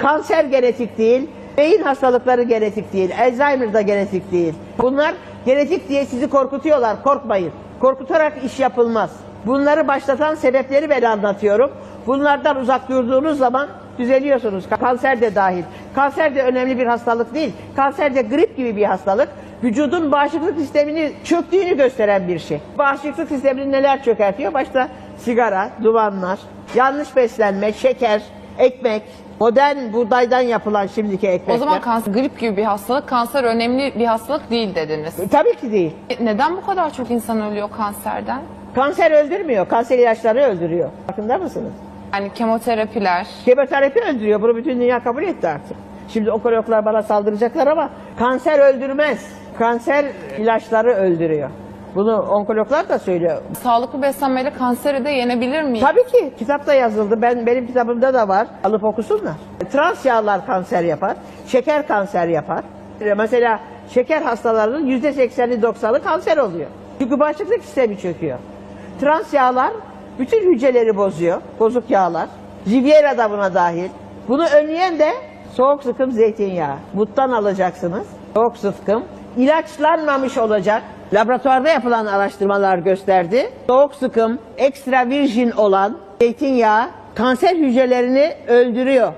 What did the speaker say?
Kanser genetik değil, beyin hastalıkları genetik değil, Alzheimer da genetik değil. Bunlar genetik diye sizi korkutuyorlar, korkmayın. Korkutarak iş yapılmaz. Bunları başlatan sebepleri ben anlatıyorum. Bunlardan uzak durduğunuz zaman düzeliyorsunuz. Kanser de dahil. Kanser de önemli bir hastalık değil. Kanser de grip gibi bir hastalık. Vücudun bağışıklık sistemini çöktüğünü gösteren bir şey. Bağışıklık sistemini neler çökertiyor? Başta sigara, dumanlar, yanlış beslenme, şeker, ekmek, modern buğdaydan yapılan şimdiki ekmekler. O zaman kanser, grip gibi bir hastalık, kanser önemli bir hastalık değil dediniz. E, Tabii ki değil. E, Neden bu kadar çok insan ölüyor kanserden? Kanser öldürmüyor. Kanser ilaçları öldürüyor. Farkında mısınız? Yani kemoterapiler, Kemoterapi öldürüyor. Bunu bütün dünya kabul etti artık. Şimdi onkologlar bana saldıracaklar ama kanser öldürmez. Kanser ilaçları öldürüyor. Bunu onkologlar da söylüyor. sağlıklı beslenmeyle kanseri de yenebilir miyiz? Tabii ki kitapta yazıldı. Ben benim kitabımda da var. Alıp okusunlar. Trans yağlar kanser yapar. Şeker kanser yapar. Mesela şeker hastalarının yüzde sekseni doksanı kanser oluyor. Çünkü bağışıklık sistemi çöküyor. Trans yağlar bütün hücreleri bozuyor. Bozuk yağlar. Riviera da buna dahil. Bunu önleyen de soğuk sıkım zeytinyağı. Buttan alacaksınız. Soğuk sıkım. İlaçlanmamış olacak. Laboratuvarda yapılan araştırmalar gösterdi. Soğuk sıkım, ekstra virjin olan zeytinyağı kanser hücrelerini öldürüyor.